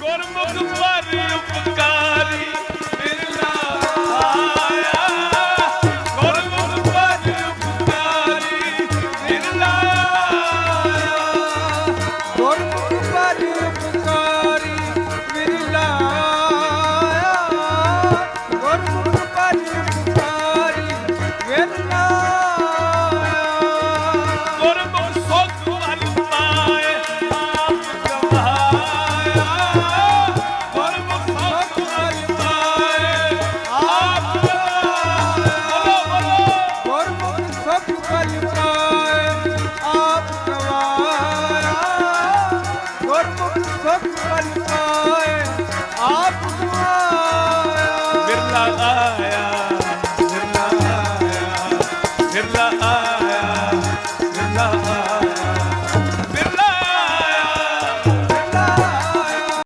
Agora o meu compadre, ਗੁਰਮੁਖ ਸੁਖ ਬਨ ਆਪ ਆਇਆ ਆਇਆ ਮਿਰਲਾ ਆਇਆ ਮਿਰਲਾ ਆਇਆ ਮਿਰਲਾ ਆਇਆ